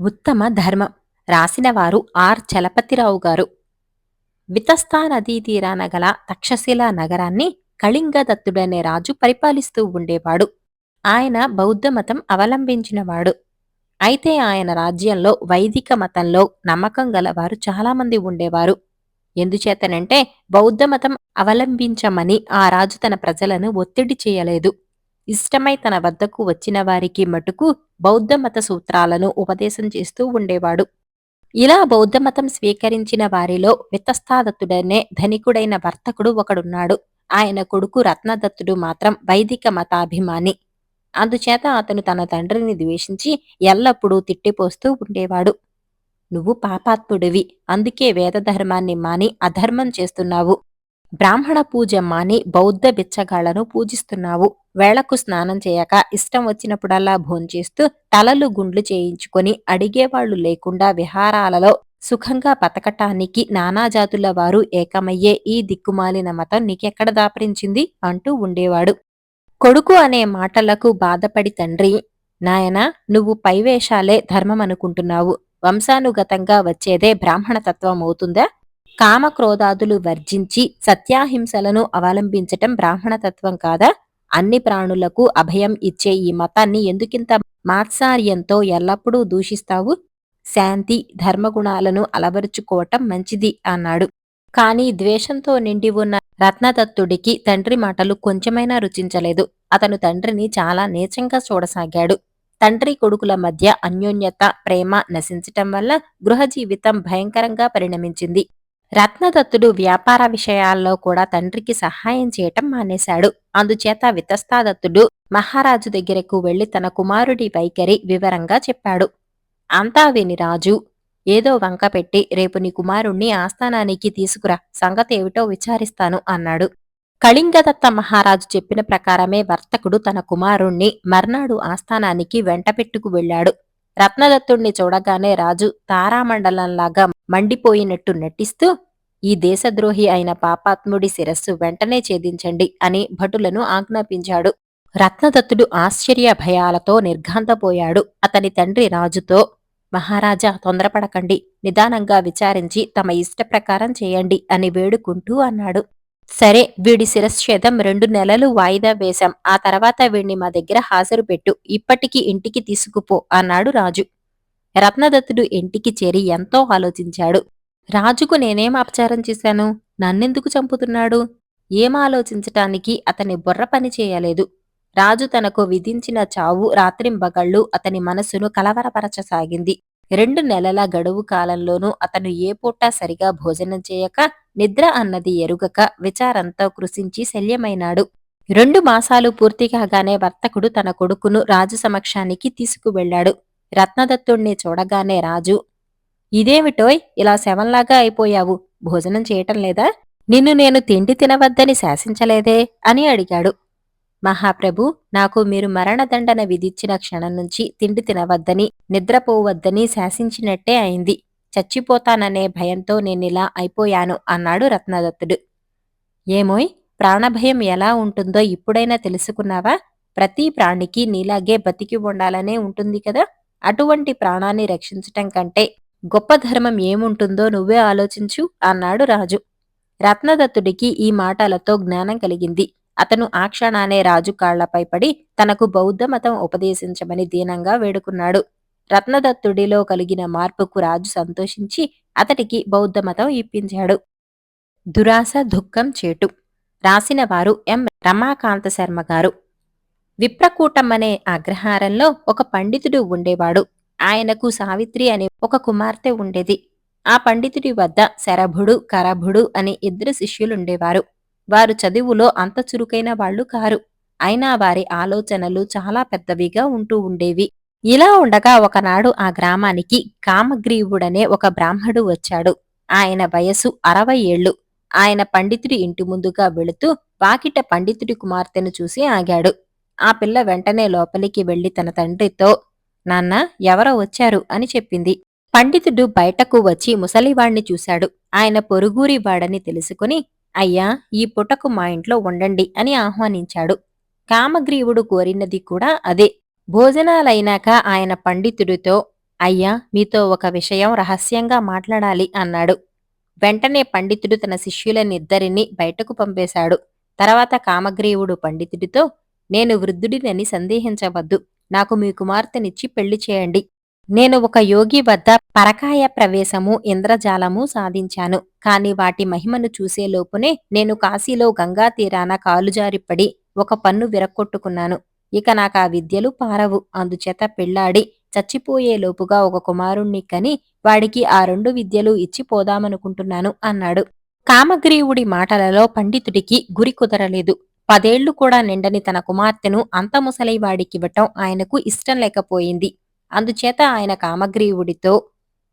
ఉత్తమ ధర్మం. రాసినవారు ఆర్. చలపతిరావు గారు. వితస్తా నదీ తీరాన గల తక్షశిల నగరాన్ని కళింగదత్తుడనే రాజు పరిపాలిస్తూ ఉండేవాడు. ఆయన బౌద్ధమతం అవలంబించినవాడు. అయితే ఆయన రాజ్యంలో వైదిక మతంలో నమ్మకం గలవారు చాలామంది ఉండేవారు. ఎందుచేతనంటే బౌద్ధమతం అవలంబించమని ఆ రాజు తన ప్రజలను ఒత్తిడి చేయలేదు. ఇష్టమై తన వద్దకు వచ్చిన వారికి మటుకు బౌద్ధ మత సూత్రాలను ఉపదేశం చేస్తూ ఉండేవాడు. ఇలా బౌద్ధ మతం స్వీకరించిన వారిలో వితస్తాదత్తుడనే ధనికుడైన వర్తకుడు ఒకడున్నాడు. ఆయన కొడుకు రత్నదత్తుడు మాత్రం వైదిక మతాభిమాని. అందుచేత అతను తన తండ్రిని ద్వేషించి ఎల్లప్పుడూ తిట్టిపోస్తూ ఉండేవాడు. నువ్వు పాపాత్ముడివి అందుకే వేదధర్మాన్ని మాని అధర్మం చేస్తున్నావు. బ్రాహ్మణ పూజ మాని బౌద్ధ బిచ్చగాళ్ళను పూజిస్తున్నావు. వేళకు స్నానం చేయక ఇష్టం వచ్చినప్పుడల్లా భోంచేస్తూ తలలు గుండ్లు చేయించుకొని అడిగేవాళ్ళు లేకుండా విహారాలలో సుఖంగా బతకటానికి నానాజాతుల వారు ఏకమయ్యే ఈ దిక్కుమాలిన మతం నీకెక్కడ దాపరించింది? అంటూ ఉండేవాడు. కొడుకు అనే మాటలకు బాధపడి తండ్రి నాయనా నువ్వు పైవేషాలే ధర్మమనుకుంటున్నావు. వంశానుగతంగా వచ్చేదే బ్రాహ్మణతత్వం అవుతుందా? కామక్రోధాదులు వర్జించి సత్యాహింసలను అవలంబించటం బ్రాహ్మణతత్వం కాదా? అన్ని ప్రాణులకు అభయం ఇచ్చే ఈ మతాన్ని ఎందుకింత మాత్సార్యంతో ఎల్లప్పుడూ దూషిస్తావు? శాంతి ధర్మగుణాలను అలవరుచుకోవటం మంచిది అన్నాడు. కాని ద్వేషంతో నిండి ఉన్న రత్నదత్తుడికి తండ్రి మాటలు కొంచెమైనా రుచించలేదు. అతను తండ్రిని చాలా నీచంగా చూడసాగాడు. తండ్రి కొడుకుల మధ్య అన్యోన్యత ప్రేమ నశించటం వల్ల గృహ జీవితం భయంకరంగా పరిణమించింది. రత్నదత్తుడు వ్యాపార విషయాల్లో కూడా తండ్రికి సహాయం చేయటం మానేశాడు. అందుచేత వితస్తాదత్తుడు మహారాజు దగ్గరకు వెళ్ళి తన కుమారుడి వైఖరి వివరంగా చెప్పాడు. అంతా విని రాజు. ఏదో వంక పెట్టి రేపు నీ కుమారుణ్ణి ఆస్థానానికి తీసుకురా. సంగతేమిటో విచారిస్తాను అన్నాడు. కళింగదత్త మహారాజు చెప్పిన ప్రకారమే వర్తకుడు తన కుమారుణ్ణి మర్నాడు ఆస్థానానికి వెంటపెట్టుకు వెళ్ళాడు. రత్నదత్తుణ్ణి చూడగానే రాజు తారామండలంలాగా మండిపోయినట్టు నటిస్తూ ఈ దేశద్రోహి అయిన పాపాత్ముడి శిరస్సు వెంటనే ఛేదించండి అని భటులను ఆజ్ఞాపించాడు. రత్నదత్తుడు ఆశ్చర్య భయాలతో నిర్ఘాంతపోయాడు. అతని తండ్రి రాజుతో మహారాజా తొందరపడకండి. నిదానంగా విచారించి తమ ఇష్ట ప్రకారం చేయండి అని వేడుకుంటూ అన్నాడు. సరే వీడి శిరశ్ఛేదం రెండు నెలలు వాయిదా వేశాం. ఆ తర్వాత వీణ్ణి మా దగ్గర హాజరు పెట్టు. ఇప్పటికి ఇంటికి తీసుకుపో అన్నాడు రాజు. రత్నదత్తుడు ఇంటికి చేరి ఎంతో ఆలోచించాడు. రాజుకు నేనేం అపచారం చేశాను? నన్నెందుకు చంపుతున్నాడు? ఏం ఆలోచించటానికి అతని బుర్ర పని చేయలేదు. రాజు తనకు విధించిన చావు రాత్రింబగళ్ళు అతని మనసును కలవరపరచసాగింది. రెండు నెలల గడువు కాలంలోనూ అతను ఏ పూట సరిగా భోజనం చేయక నిద్ర అన్నది ఎరుగక విచారంతో కృషించి శల్యమైనాడు. రెండు మాసాలు పూర్తి కాగానే వర్తకుడు తన కొడుకును రాజు సమక్షానికి తీసుకువెళ్ళాడు రత్నదత్తుణ్ణి చూడగానే రాజు ఇదేమిటోయ్? ఇలా శవంలాగా అయిపోయావు. భోజనం చేయటం లేదా? నిన్ను నేను తిండి తినవద్దని శాసించలేదే? అని అడిగాడు. మహాప్రభు నాకు మీరు మరణదండన విధించిన క్షణం నుంచి తిండి తినవద్దని నిద్రపోవద్దని శాసించినట్టే అయింది. చచ్చిపోతాననే భయంతో నేనిలా అయిపోయాను అన్నాడు రత్నదత్తుడు. ఏమోయ్? ప్రాణభయం ఎలా ఉంటుందో ఇప్పుడైనా తెలుసుకున్నావా? ప్రతి ప్రాణికి నీలాగే బతికి ఉండాలనే ఉంటుంది కదా? అటువంటి ప్రాణాన్ని రక్షించటం కంటే గొప్ప ధర్మం ఏముంటుందో నువ్వే ఆలోచించు అన్నాడు రాజు. రత్నదత్తుడికి ఈ మాటలతో జ్ఞానం కలిగింది. అతను ఆ క్షణానే రాజు కాళ్ళపై పడి తనకు బౌద్ధ మతం ఉపదేశించమని దీనంగా వేడుకున్నాడు. రత్నదత్తుడిలో కలిగిన మార్పుకు రాజు సంతోషించి అతడికి బౌద్ధ మతం ఇప్పించాడు. దురాస దుఃఖం చేటు. రాసిన వారు ఎం. రమాకాంత శర్మ గారు. విప్రకూటం అనే అగ్రహారంలో ఒక పండితుడు ఉండేవాడు. ఆయనకు సావిత్రి అనే ఒక కుమార్తె ఉండేది. ఆ పండితుడి వద్ద శరభుడు కరభుడు అనే ఇద్దరు శిష్యులుండేవారు. వారు చదువులో అంత చురుకైన వాళ్ళు కారు. అయినా వారి ఆలోచనలు చాలా పెద్దవిగా ఉంటూ ఉండేవి. ఇలా ఉండగా ఒకనాడు ఆ గ్రామానికి కామగ్రీవుడనే ఒక బ్రాహ్మడు వచ్చాడు. ఆయన వయసు అరవై ఏళ్ళు ఆయన పండితుడి ఇంటి ముందుగా వెళుతూ వాకిట పండితుడి కుమార్తెను చూసి ఆగాడు. ఆ పిల్ల వెంటనే లోపలికి వెళ్ళి తన తండ్రితో నాన్న ఎవరో వచ్చారు అని చెప్పింది. పండితుడు బయటకు వచ్చి ముసలివాణ్ణి చూశాడు. ఆయన పొరుగురి వాడని తెలుసుకుని అయ్యా ఈ పుటకు మా ఇంట్లో ఉండండి అని ఆహ్వానించాడు. కామగ్రీవుడు కోరినది కూడా అదే. భోజనాలైనాక ఆయన పండితుడితో అయ్యా మీతో ఒక విషయం రహస్యంగా మాట్లాడాలి అన్నాడు. వెంటనే పండితుడు తన శిష్యులనిద్దరినీ బయటకు పంపేశాడు. తర్వాత కామగ్రీవుడు పండితుడితో నేను వృద్ధుడినని సందేహించవద్దు. నాకు మీ కుమార్తెనిచ్చి పెళ్ళి చేయండి. నేను ఒక యోగి వద్ద పరకాయ ప్రవేశము ఇంద్రజాలము సాధించాను. కాని వాటి మహిమను చూసేలోపునే నేను కాశీలో గంగా తీరాన కాలుజారిపడి ఒక పన్ను విరక్కొట్టుకున్నాను. ఇక నాకా విద్యలు పారవు. అందుచేత పెళ్ళాడి చచ్చిపోయేలోపుగా ఒక కుమారుణ్ణి కని వాడికి ఆ రెండు విద్యలు ఇచ్చి పోదామనుకుంటున్నాను అన్నాడు. కామగ్రీవుడి మాటలలో పండితుడికి గురి కుదరలేదు. పదేళ్ళు కూడా నిండని తన కుమార్తెను అంత ముసలివాడికివ్వటం ఆయనకు ఇష్టం లేకపోయింది. అందుచేత ఆయన కామగ్రీవుడితో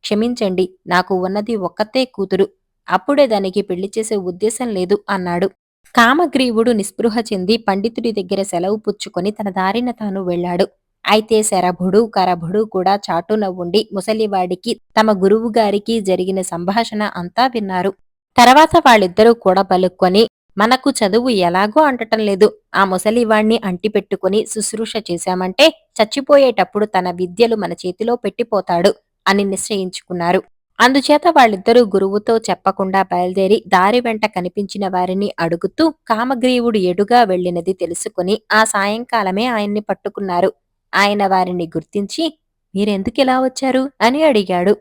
క్షమించండి నాకు ఉన్నది ఒక్కతే కూతురు అప్పుడే దానికి పెళ్ళి చేసే ఉద్దేశం లేదు అన్నాడు. కామగ్రీవుడు నిస్పృహ చెంది పండితుడి దగ్గర సెలవు పుచ్చుకొని తన దారిన తాను వెళ్ళాడు. అయితే శరభుడు కరభుడు కూడా చాటున ఉండి ముసలివాడికి తమ గురువుగారికి జరిగిన సంభాషణ అంతా విన్నారు. తర్వాత వాళ్ళిద్దరూ కూడా పలుక్కొని మనకు చదువు ఎలాగో అంటటం లేదు. ఆ ముసలివాణ్ణి అంటిపెట్టుకుని శుశ్రూష చేశామంటే చచ్చిపోయేటప్పుడు తన విద్యలు మన చేతిలో పెట్టిపోతాడు అని నిశ్చయించుకున్నారు. అందుచేత వాళ్ళిద్దరూ గురువుతో చెప్పకుండా బయలుదేరి దారి వెంట కనిపించిన వారిని అడుగుతూ కామగ్రీవుడు ఎడుగా వెళ్ళినది తెలుసుకుని ఆ సాయంకాలమే ఆయన్ని పట్టుకున్నారు. ఆయన వారిని గుర్తించి మీరెందుకిలా వచ్చారు? అని అడిగాడు.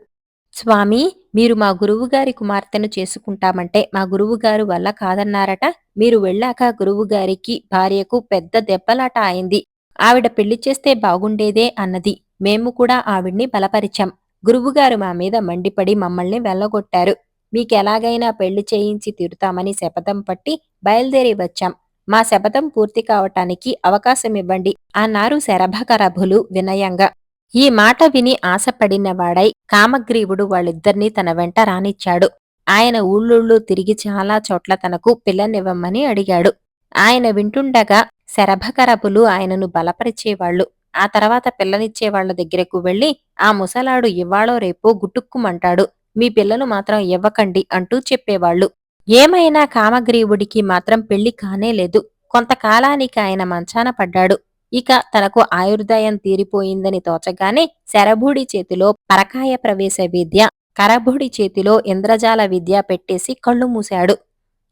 స్వామి మీరు మా గురువుగారి కుమార్తెను చేసుకుంటామంటే మా గురువుగారు వల్ల కాదన్నారట. మీరు వెళ్ళాక గురువుగారికి భార్యకు పెద్ద దెబ్బలాట అయింది. ఆవిడ పెళ్ళి చేస్తే బాగుండేదే అన్నది. మేము కూడా ఆవిడ్ని బలపరిచాం. గురువుగారు మా మీద మండిపడి మమ్మల్ని వెళ్ళగొట్టారు. మీకెలాగైనా పెళ్ళి చేయించి తీరుతామని శపథం పట్టి బయలుదేరి వచ్చాం. మా శపథం పూర్తి కావటానికి అవకాశం ఇవ్వండి అన్నారు శరభకరభులు వినయంగా. ఈ మాట విని ఆశపడినవాడై కామగ్రీవుడు వాళ్ళిద్దరినీ తన వెంట రానిచ్చాడు. ఆయన ఊళ్ళూళ్ళు తిరిగి చాలా చోట్ల తనకు పిల్లనివ్వమని అడిగాడు. ఆయన వింటుండగా శరభకరపులు ఆయనను బలపరిచేవాళ్ళు ఆ తర్వాత పిల్లనిచ్చే వాళ్ళ దగ్గరకు వెళ్ళి ఆ ముసలాడు ఇవ్వాళో రేపో గుటుక్కుమంటాడు. మీ పిల్లలు మాత్రం ఇవ్వకండి అంటూ చెప్పేవాళ్ళు ఏమైనా కామగ్రీవుడికి మాత్రం పెళ్ళి కానే లేదు. కొంతకాలానికి ఆయన మంచాన పడ్డాడు. ఇక తనకు ఆయుర్దాయం తీరిపోయిందని తోచగానే శరభుడి చేతిలో పరకాయ ప్రవేశ విద్య కరభుడి చేతిలో ఇంద్రజాల విద్య పెట్టేసి కళ్ళు మూశాడు.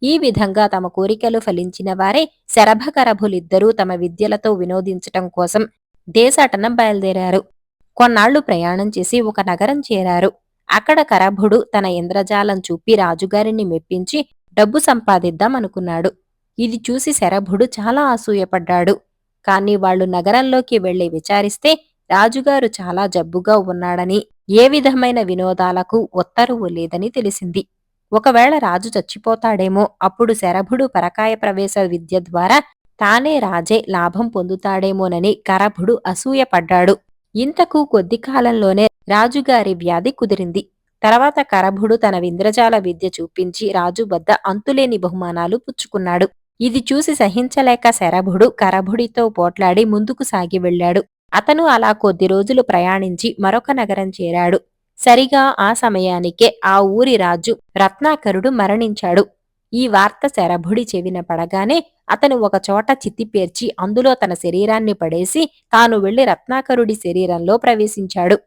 ఈ విధంగా తమ కోరికలు ఫలించిన వారే శరభకరభులిద్దరూ తమ విద్యలతో వినోదించటం కోసం దేశాటనం బయలుదేరారు. కొన్నాళ్ళు ప్రయాణం చేసి ఒక నగరం చేరారు. అక్కడ కరభుడు తన ఇంద్రజాలం చూపి రాజుగారిని మెప్పించి డబ్బు సంపాదిద్దామనుకున్నాడు. ఇది చూసి శరభుడు చాలా అసూయపడ్డాడు. కానీ వాళ్ళు నగరంలోకి వెళ్ళి విచారిస్తే రాజుగారు చాలా జబ్బుగా ఉన్నాడని ఏ విధమైన వినోదాలకు ఉత్తరువు లేదని తెలిసింది. ఒకవేళ రాజు చచ్చిపోతాడేమో అప్పుడు శరభుడు పరకాయ ప్రవేశ విద్య ద్వారా తానే రాజే లాభం పొందుతాడేమోనని కరభుడు అసూయపడ్డాడు ఇంతకు కొద్ది కాలంలోనే రాజుగారి వ్యాధి కుదిరింది. తర్వాత కరభుడు తన వింద్రజాల విద్య చూపించి రాజు వద్ద అంతులేని బహుమానాలు పుచ్చుకున్నాడు. ఇది చూసి సహించలేక శరభుడు కరభుడితో పోట్లాడి ముందుకు సాగి వెళ్ళాడు. అతను అలా కొద్ది రోజులు ప్రయాణించి మరొక నగరం చేరాడు. సరిగా ఆ సమయానికే ఆ ఊరి రాజు రత్నాకరుడు మరణించాడు. ఈ వార్త శరభుడి చెవిన పడగానే అతను ఒక చోట చిత్తిపేర్చి అందులో తన శరీరాన్ని పడేసి తాను వెళ్ళి రత్నాకరుడి శరీరంలో ప్రవేశించాడు.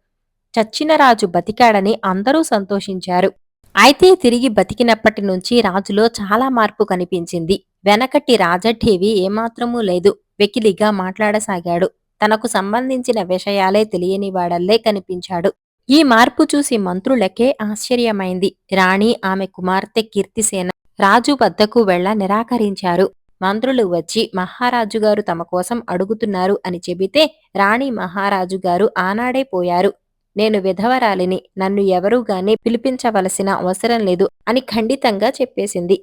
చచ్చిన రాజు బతికాడని అందరూ సంతోషించారు. అయితే తిరిగి బతికినప్పటి నుంచి రాజులో చాలా మార్పు కనిపించింది. వెనకటి రాజఠేవి ఏమాత్రమూ లేదు. వెకిలిగా మాట్లాడసాగాడు. తనకు సంబంధించిన విషయాలే తెలియని వాడల్లే కనిపించాడు. ఈ మార్పు చూసి మంత్రులకే ఆశ్చర్యమైంది. రాణి ఆమె కుమార్తె కీర్తిసేన రాజు వద్దకు వెళ్ళ నిరాకరించారు. మంత్రులు వచ్చి మహారాజుగారు తమ కోసం అడుగుతున్నారు అని చెబితే రాణి మహారాజుగారు ఆనాడే పోయారు. నేను విధవరాలిని నన్ను ఎవరూ గాని పిలిపించవలసిన అవసరం లేదు అని ఖండితంగా చెప్పేసింది.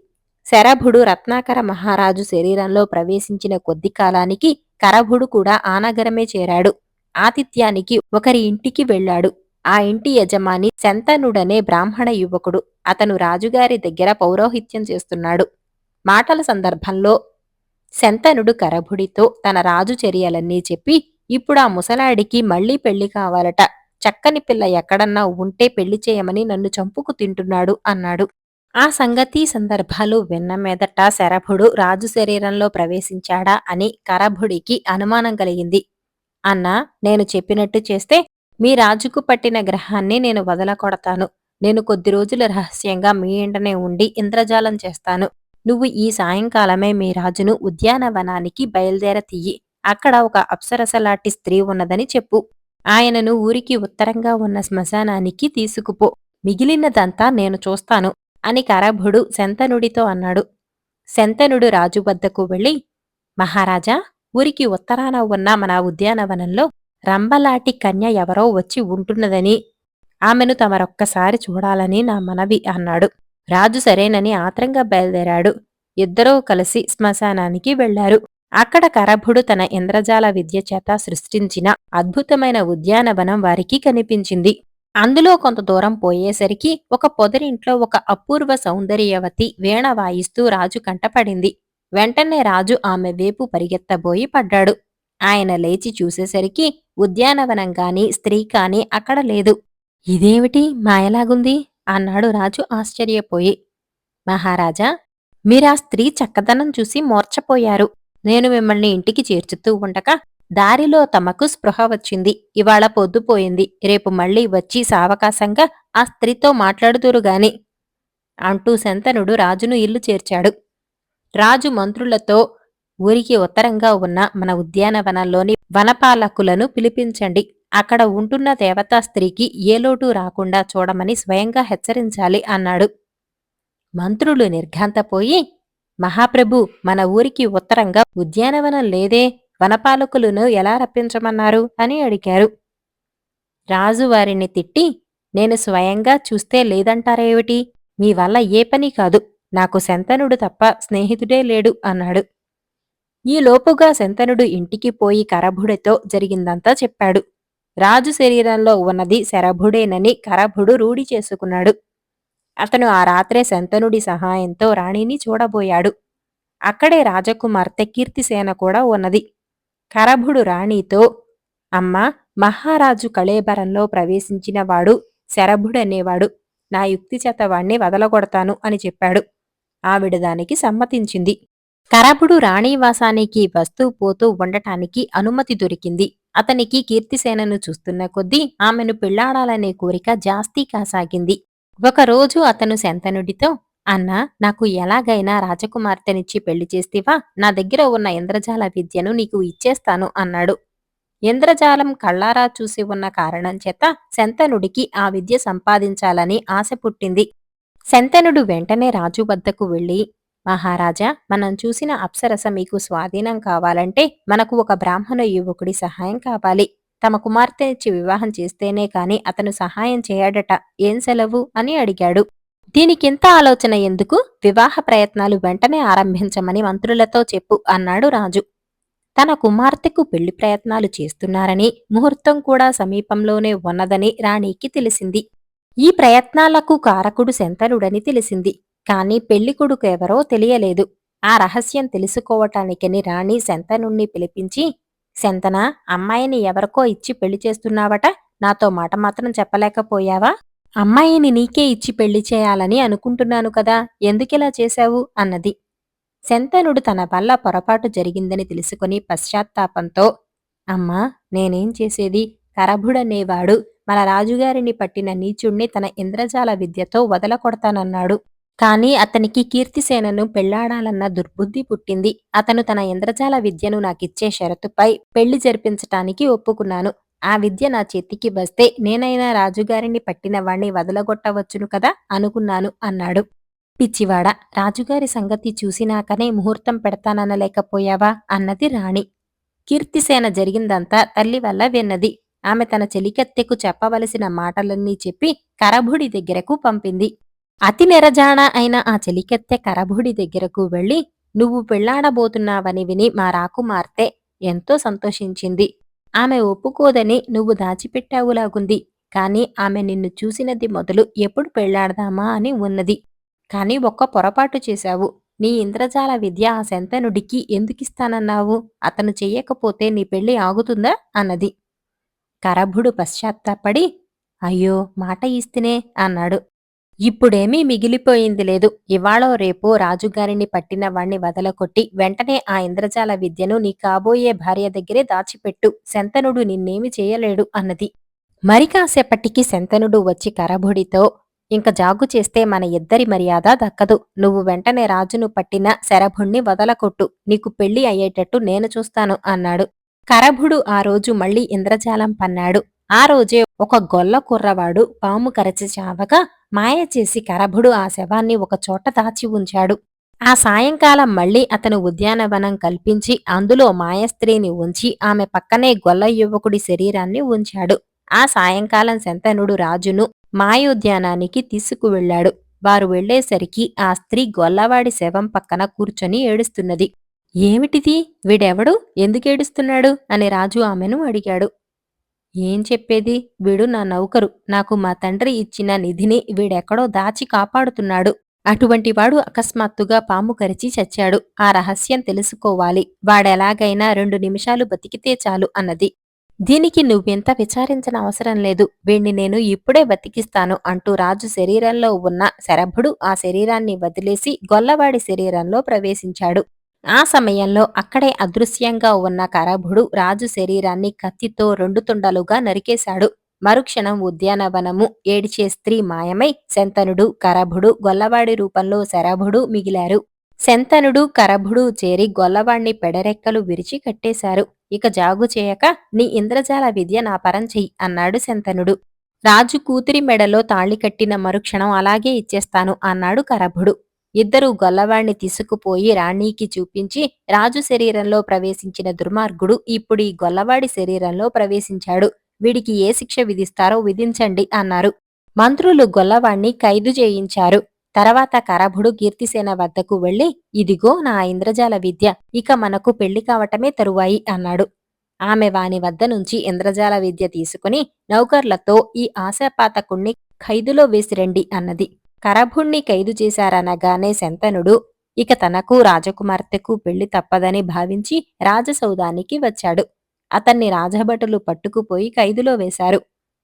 శరభుడు రత్నాకర మహారాజు శరీరంలో ప్రవేశించిన కొద్ది కాలానికి కరభుడు కూడా ఆనగరమే చేరాడు. ఆతిథ్యానికి ఒకరి ఇంటికి వెళ్ళాడు. ఆ ఇంటి యజమాని శంతనుడనే బ్రాహ్మణ యువకుడు. అతను రాజుగారి దగ్గర పౌరోహిత్యం చేస్తున్నాడు. మాటల సందర్భంలో శంతనుడు కరభుడితో తన రాజు చర్యలన్నీ చెప్పి ఇప్పుడు ఆ ముసలాడికి మళ్ళీ పెళ్ళి కావాలట. చక్కని పిల్ల ఎక్కడన్నా ఉంటే పెళ్ళి చేయమని నన్ను చంపుకు తింటున్నాడు అన్నాడు. ఆ సంగతి సందర్భాలు విన్న మీదట శరభుడు రాజు శరీరంలో ప్రవేశించాడా అని కరభుడికి అనుమానం కలిగింది. అన్నా నేను చెప్పినట్టు చేస్తే మీ రాజుకు పట్టిన గ్రహాన్ని నేను వదలకొడతాను. నేను కొద్ది రోజులు రహస్యంగా మీ ఇంటనే ఉండి ఇంద్రజాలం చేస్తాను. నువ్వు ఈ సాయంకాలమే మీ రాజును ఉద్యానవనానికి బయలుదేర తీయి అక్కడ ఒక అప్సరసలాంటి స్త్రీ ఉన్నదని చెప్పు. ఆయనను ఊరికి ఉత్తరంగా ఉన్న శ్మశానానికి తీసుకుపో. మిగిలినదంతా నేను చూస్తాను అని కరభుడు శంతనుడితో అన్నాడు. శంతనుడు రాజు వద్దకు వెళ్ళి మహారాజా ఊరికి ఉత్తరాన ఉన్న మన ఉద్యానవనంలో రంబలాటి కన్య ఎవరో వచ్చి ఉంటున్నదని ఆమెను తమరొక్కసారి చూడాలని నా మనవి అన్నాడు. రాజు సరేనని ఆత్రంగా బయలుదేరాడు. ఇద్దరూ కలిసి శ్మశానానికి వెళ్ళారు అక్కడ కరభుడు తన ఇంద్రజాల విద్య చేత సృష్టించిన అద్భుతమైన ఉద్యానవనం వారికి కనిపించింది. అందులో కొంత దూరం పోయేసరికి ఒక పొదరింట్లో ఒక అపూర్వ సౌందర్యవతి వీణ వాయిస్తూ రాజు కంటపడింది. వెంటనే రాజు ఆమె వేపు పరిగెత్తబోయి పడ్డాడు. ఆయన లేచి చూసేసరికి ఉద్యానవనం గాని స్త్రీ కాని అక్కడ లేదు. ఇదేమిటి? మాయలాగుంది? అన్నాడు రాజు ఆశ్చర్యపోయి. మహారాజా మీరా స్త్రీ చక్కదనం చూసి మోర్చపోయారు నేను మిమ్మల్ని ఇంటికి చేర్చుతూ ఉండగా దారిలో తమకు స్పృహ వచ్చింది. ఇవాళ పొద్దుపోయింది రేపు మళ్ళీ వచ్చి సావకాశంగా ఆ స్త్రీతో మాట్లాడుతురుగాని అంటూ శంతనుడు రాజును ఇల్లు చేర్చాడు. రాజు మంత్రులతో ఊరికి ఉత్తరంగా ఉన్న మన ఉద్యానవనంలోని వనపాలకులను పిలిపించండి. అక్కడ ఉంటున్న దేవతా స్త్రీకి ఏ లోటు రాకుండా చూడమని స్వయంగా హెచ్చరించాలి అన్నాడు. మంత్రులు నిర్ఘాంతపోయి మహాప్రభు మన ఊరికి ఉత్తరంగా ఉద్యానవనం లేదే వనపాలకులను ఎలా రప్పించమన్నారు? అని అడిగారు. రాజు వారిని తిట్టి నేను స్వయంగా చూస్తే లేదంటారేమిటి మీ వల్ల ఏ పని కాదు నాకు శంతనుడు తప్ప స్నేహితుడే లేడు అన్నాడు. ఈ లోపుగా శంతనుడు ఇంటికి పోయి కరభుడితో జరిగిందంతా చెప్పాడు. రాజు శరీరంలో ఉన్నది శరభుడేనని కరభుడు రూఢి చేసుకున్నాడు. అతను ఆ రాత్రే శంతనుడి సహాయంతో రాణిని చూడబోయాడు. అక్కడే రాజకుమార్తె కీర్తిసేన కూడా ఉన్నది. కరభుడు రాణితో అమ్మా మహారాజు కళేబరంలో ప్రవేశించినవాడు శరభుడనేవాడు నా యుక్తి చేత వాణ్ణి వదలగొడతాను అని చెప్పాడు. ఆవిడ దానికి సమ్మతించింది. కరభుడు రాణివాసానికి వస్తూ పోతూ ఉండటానికి అనుమతి దొరికింది. అతనికి కీర్తిసేనను చూస్తున్న కొద్దీ ఆమెను పెళ్ళాడాలనే కోరిక జాస్తి కాసాగింది. ఒకరోజు అతను శంతనుడితో అన్నా నాకు ఎలాగైనా రాజకుమార్తెనిచ్చి పెళ్ళి చేస్తేవా? నా దగ్గర ఉన్న ఇంద్రజాల విద్యను నీకు ఇచ్చేస్తాను అన్నాడు. ఇంద్రజాలం కళ్ళారా చూసి ఉన్న కారణం చేత శంతనుడికి ఆ విద్య సంపాదించాలని ఆశ పుట్టింది. శంతనుడు వెంటనే రాజు వద్దకు వెళ్ళి మహారాజా మనం చూసిన అప్సరస మీకు స్వాధీనం కావాలంటే మనకు ఒక బ్రాహ్మణ యువకుడి సహాయం కావాలి. తమ కుమార్తెనిచ్చి వివాహం చేస్తేనే కాని అతను సహాయం చేయడట ఏం సెలవు? అని అడిగాడు. దీనికింత ఆలోచన ఎందుకు? వివాహ ప్రయత్నాలు వెంటనే ఆరంభించమని మంత్రులతో చెప్పు అన్నాడు రాజు. తన కుమార్తెకు పెళ్ళి ప్రయత్నాలు చేస్తున్నారని ముహూర్తం కూడా సమీపంలోనే ఉన్నదని రాణికి తెలిసింది. ఈ ప్రయత్నాలకు కారకుడు శంతనుడని తెలిసింది. కాని పెళ్ళికొడుకు ఎవరో తెలియలేదు. ఆ రహస్యం తెలుసుకోవటానికని రాణి శంతనుణ్ణి పిలిపించి శంతన అమ్మాయిని ఎవరికో ఇచ్చి పెళ్ళి చేస్తున్నావట? నాతో మాట మాత్రం చెప్పలేకపోయావా? అమ్మాయిని నీకే ఇచ్చి పెళ్ళి చేయాలని అనుకుంటున్నాను కదా ఎందుకిలా చేశావు? అన్నది. శంతనుడు తన వల్ల పొరపాటు జరిగిందని తెలుసుకుని పశ్చాత్తాపంతో అమ్మా నేనేం చేసేది? కరభుడనేవాడు. మన రాజుగారిని పట్టిన నీచుణ్ణి తన ఇంద్రజాల విద్యతో వదలకొడతానన్నాడు. కానీ అతనికి కీర్తిసేనను పెళ్ళాడాలన్న దుర్బుద్ధి పుట్టింది. అతను తన ఇంద్రజాల విద్యను నాకిచ్చే షరతుపై పెళ్ళి జరిపించటానికి ఒప్పుకున్నాను. ఆ విద్య నా చేతికి వస్తే నేనైనా రాజుగారిని పట్టిన వాణ్ణి వదలగొట్టవచ్చును కదా అనుకున్నాను అన్నాడు. పిచ్చివాడ రాజుగారి సంగతి చూసినాకనే ముహూర్తం పెడతాననలేకపోయావా అన్నది రాణి. కీర్తిసేన జరిగిందంతా తల్లి వల్ల విన్నది. ఆమె తన చెలికత్తెకు చెప్పవలసిన మాటలన్నీ చెప్పి కరభుడి దగ్గరకు పంపింది. అతి నెరజాణ అయిన ఆ చెలికెత్తె కరభుడి దగ్గరకు వెళ్ళి నువ్వు పెళ్ళాడబోతున్నావని విని మా రాకుమార్తె ఎంతో సంతోషించింది. ఆమె ఒప్పుకోదని నువ్వు దాచిపెట్టావులాగుంది. కాని ఆమె నిన్ను చూసినది మొదలు ఎప్పుడు పెళ్ళాడదామా అని ఉన్నది. కాని ఒక్క పొరపాటు చేశావు. నీ ఇంద్రజాల విద్య ఆ శంతనుడికి ఎందుకిస్తానన్నావు? అతను చెయ్యకపోతే నీ పెళ్ళి ఆగుతుందా? అన్నది. కరభుడు పశ్చాత్తాపడి అయ్యో మాట ఇస్తేనే అన్నాడు. ఇప్పుడేమీ మిగిలిపోయింది లేదు. ఇవాళో రేపు రాజుగారిని పట్టిన వాణ్ణి వదలకొట్టి వెంటనే ఆ ఇంద్రజాల విద్యను నీ కాబోయే భార్య దగ్గరే దాచిపెట్టు. శంతనుడు నిన్నేమి చేయలేడు అన్నది. మరి కాసేపటికి శంతనుడు వచ్చి కరభుడితో ఇంక జాగు చేస్తే మన ఇద్దరి మర్యాద దక్కదు. నువ్వు వెంటనే రాజును పట్టిన శరభుణ్ణి వదలకొట్టు. నీకు పెళ్ళి అయ్యేటట్టు నేను చూస్తాను అన్నాడు. కరభుడు ఆ రోజు మళ్ళీ ఇంద్రజాలం పన్నాడు. ఆ రోజే ఒక గొల్ల కుర్రవాడు పాము కరచి చావగా మాయ చేసి కరభుడు ఆ శవాన్ని ఒక చోట దాచి ఉంచాడు. ఆ సాయంకాలం మళ్ళీ అతను ఉద్యానవనం కల్పించి అందులో మాయస్త్రీని ఉంచి ఆమె పక్కనే గొల్ల యువకుడి శరీరాన్ని ఉంచాడు. ఆ సాయంకాలం శంతనుడు రాజును మాయోద్యానానికి తీసుకువెళ్ళాడు వారు వెళ్ళేసరికి ఆ స్త్రీ గొల్లవాడి శవం పక్కన కూర్చొని ఏడుస్తున్నది. ఏమిటిది? వీడెవడు? ఎందుకేడుస్తున్నాడు అని రాజు ఆమెను అడిగాడు. ఏం చెప్పేది? వీడు నా నౌకరు. నాకు మా తండ్రి ఇచ్చిన నిధిని వీడెక్కడో దాచి కాపాడుతున్నాడు. అటువంటి వాడు అకస్మాత్తుగా పాము కరిచి చచ్చాడు. ఆ రహస్యం తెలుసుకోవాలి. వాడెలాగైనా రెండు నిమిషాలు బతికితే చాలు అన్నది. దీనికి నువ్వెంత విచారించిన అవసరం లేదు. వీణ్ణి నేను ఇప్పుడే బతికిస్తాను అంటూ రాజు శరీరంలో ఉన్న శరభుడు ఆ శరీరాన్ని వదిలేసి గొల్లవాడి శరీరంలో ప్రవేశించాడు. ఆ సమయంలో అక్కడే అదృశ్యంగా ఉన్న కరభుడు రాజు శరీరాన్ని కత్తితో రెండు తుండలుగా నరికేశాడు. మరుక్షణం ఉద్యానవనము ఏడిచే స్త్రీ మాయమై శంతనుడు కరభుడు గొల్లవాడి రూపంలో శరభుడు మిగిలారు. శంతనుడు కరభుడు చేరి గొల్లవాణ్ణి పెడరెక్కలు విరిచి కట్టేశారు. ఇక జాగు చేయక నీ ఇంద్రజాల విద్య నా పరం చెయ్యి అన్నాడు శంతనుడు. రాజు కూతురి మెడలో తాళి కట్టిన మరుక్షణం అలాగే ఇచ్చేస్తాను అన్నాడు కరభుడు. ఇద్దరూ గొల్లవాణ్ణి తీసుకుపోయి రాణీకి చూపించి రాజు శరీరంలో ప్రవేశించిన దుర్మార్గుడు ఇప్పుడు ఈ గొల్లవాడి శరీరంలో ప్రవేశించాడు. వీడికి ఏ శిక్ష విధిస్తారో విధించండి అన్నారు. మంత్రులు గొల్లవాణ్ణి ఖైదు చేయించారు. తర్వాత కరభుడు కీర్తిసేన వద్దకు వెళ్ళి ఇదిగో నా ఇంద్రజాల విద్య ఇక మనకు పెళ్ళి కావటమే తరువాయి అన్నాడు. ఆమె వాని వద్ద నుంచి ఇంద్రజాల విద్య తీసుకుని నౌకర్లతో ఈ ఆశాపాతకుణ్ణి ఖైదులో వేసిరండి అన్నది. కరభుణ్ణి ఖైదు చేశారనగానే శంతనుడు ఇక తనకు రాజకుమార్తెకు పెళ్ళి తప్పదని భావించి రాజసౌదానికి వచ్చాడు. అతన్ని రాజభటులు పట్టుకుపోయి ఖైదులో వేశారు.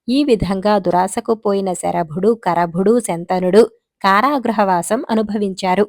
ఈ విధంగా దురాశకు పోయిన శరభుడు కరభుడు శంతనుడు కారాగృహవాసం అనుభవించారు.